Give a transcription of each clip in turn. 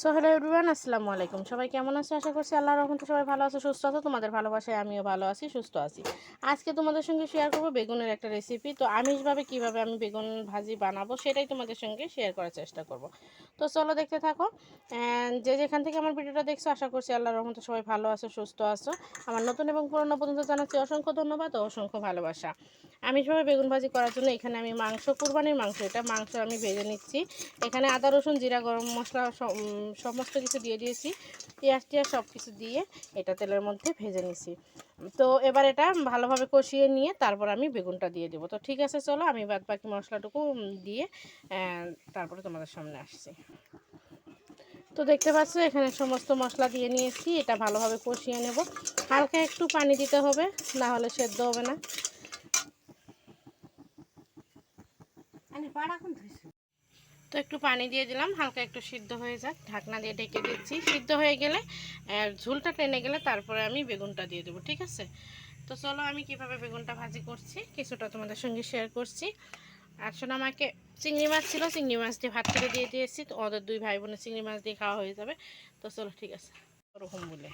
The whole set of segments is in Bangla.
সো হ্যালো এভরিওয়ান আসসালামু আলাইকুম। সবাই কেমন আছে? আশা করছি আল্লাহর রহমতে সবাই ভালো আছে, সুস্থ আছে। তোমাদের ভালোবাসায় আমিও ভালো আছি, সুস্থ আছি। আজকে তোমাদের সঙ্গে শেয়ার করব বেগুনের একটা রেসিপি তো আমিষভাবে কীভাবে আমি বেগুন ভাজি বানাবো সেটাই তোমাদের সঙ্গে শেয়ার করার চেষ্টা করব। তো চলো দেখতে থাকো। যে যেখান থেকে আমার ভিডিওটা দেখছ, আশা করছি আল্লাহর রহমতে সবাই ভালো আছো, সুস্থ আছো। আমার নতুন এবং পুরনো পর্যন্ত জানাচ্ছি অসংখ্য ধন্যবাদ ও অসংখ্য ভালোবাসা। আমিষভাবে বেগুন ভাজি করার জন্য এখানে আমি মাংস, কুরবানির মাংস, এটা মাংস আমি ভেজে নিচ্ছি। এখানে আদা, রসুন, জিরা, গরম মশলা সমস্ত কিছু দিয়ে দিয়েছি, পেঁয়াজ টিয়াজ সব কিছু দিয়ে এটা তেলের মধ্যে ভেজে নিছি। তো এবার এটা ভালোভাবে কষিয়ে নিয়ে তারপর আমি বেগুনটা দিয়ে দেবো। তো ঠিক আছে, চলো আমি বাদ বাকি মশলাটুকু দিয়ে তারপরে তোমাদের সামনে আসছি। তো দেখতে পাচ্ছ, এখানে সমস্ত মশলা দিয়ে নিয়েছি, এটা ভালোভাবে কষিয়ে নেব। হালকা একটু পানি দিতে হবে, না হলে সেদ্ধ হবে না। তো একটু পানি দিয়ে দিলাম, হালকা একটু সিদ্ধ হয়ে যাক। ঢাকনা দিয়ে ঢেকে দিচ্ছি। সিদ্ধ হয়ে গেলে ঝোলটা টেনে গেলে তারপরে আমি বেগুনটা দিয়ে দেবো, ঠিক আছে? তো চলো আমি কীভাবে বেগুনটা ভাজি করছি, কিছুটা তোমাদের সঙ্গে শেয়ার করছি। আসলে আমাকে চিংড়ি মাছ ছিল, চিংড়ি মাছ দিয়ে ভাত করে দিয়ে দিয়েছি। তো ওদের দুই ভাই বোনের চিংড়ি মাছ দিয়ে খাওয়া হয়ে যাবে। তো চলো, ঠিক আছে। ওরকম বলে।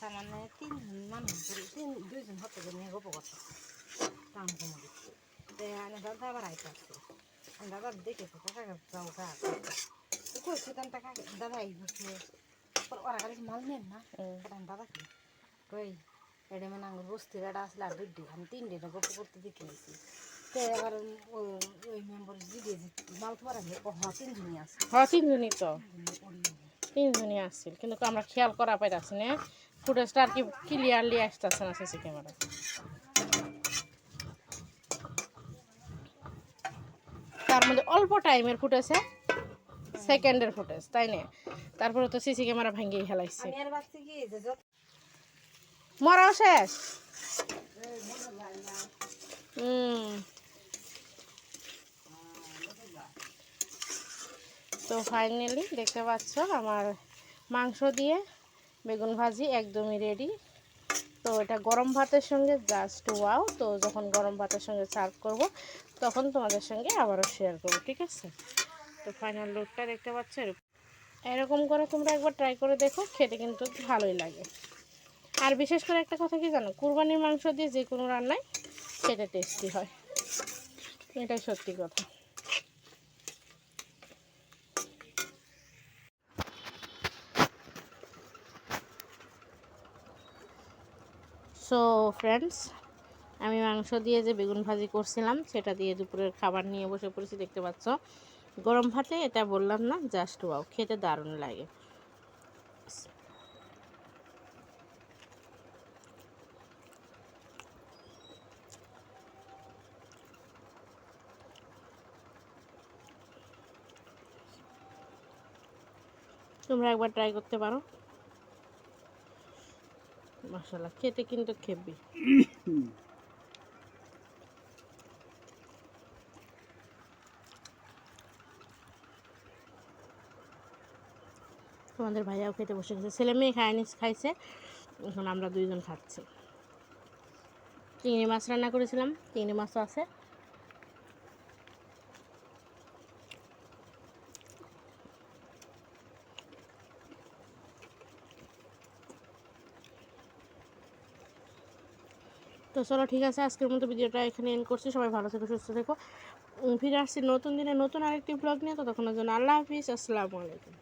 সামান্য তিন মানুষ তিন, দুইজন হতে নিয়ে গপ টান কমে দাদা, আবার আইতে আসছে। দাদা দেখেছে কাকা যাও কইছি তান টাকা দাদা আই বসে ওরা গাড়ি মাল নেন না? আমি দাদা কি কই এটা মানে আঙুর বস্তি এটা আসলে আর দুটি আমি তিন দিন গপ করতে দেখে নিয়েছি তো এবার ওই মেম্বার জিগে মাল তো পারা হওয়া তিনজনই আছে। হ্যাঁ তিনজনই তো। তিনজনই আসছিল কিন্তু আমরা খেয়াল করা পাইতাছি না। ফুটেজটা আর কি ক্লিয়ারলি আসতেছে না সিসি ক্যামেরা তার মধ্যে অল্প টাইমের ফুটেছে সেকেন্ডের ফুটেজ তাই না? তারপরে তো সিসি ক্যামেরা ভাঙ্গিয়ে হেলাইছে আমি আর ভাবছি কি যে যত মরাও শেষ? হুম। তো ফাইনালি দেখতে পাচ্ছ আমার মাংস দিয়ে বেগুন ভাজি একদমই রেডি তো এটা গরম ভাতের সঙ্গে জাস্ট ওয়াও তো যখন গরম ভাতের সঙ্গে সার্ভ করব, তখন তোমাদের সঙ্গে আবারও শেয়ার করব, ঠিক আছে? তো ফাইনাল লুকটা দেখতে পাচ্ছ? এরকম করে তোমরা একবার ট্রাই করে দেখো, খেতে কিন্তু ভালোই লাগে। আর বিশেষ করে একটা কথা কি জানো? কুরবানির মাংস দিয়ে যে কোনো রান্নায় খেতে টেস্টি হয়। এটাই সত্যি কথা। সো ফ্রেন্ডস আমি মাংস দিয়ে যে বেগুন ভাজি করছিলাম, সেটা দিয়ে দুপুরের খাবার নিয়ে বসে পড়েছি, দেখতে পাচ্ছ। গরম ভাতে এটা বললাম না জাস্ট ওয়াও খেতে দারুণ লাগে। তোমরা একবার ট্রাই করতে পারো। মশলা খেতে কিন্তু খেবি। তোমাদের ভাইয়াও খেতে বসে গেছে, ছেলে মেয়ে খায়নি খাইছে, এখন আমরা দুইজন খাচ্ছি। চিংড়ি মাছ রান্না করেছিলাম, চিংড়ি মাছও আছে। তো চলো ঠিক আছে, আজকের মতো ভিডিওটা এখানে এন করছি। সবাই ভালো থেকো, সুস্থ থেকো। ফিরে আসছি নতুন দিনে নতুন আরেকটি ব্লগ নিয়ে। ততক্ষণের জন্য আল্লাহ হাফিজ। আসসালামু আলাইকুম।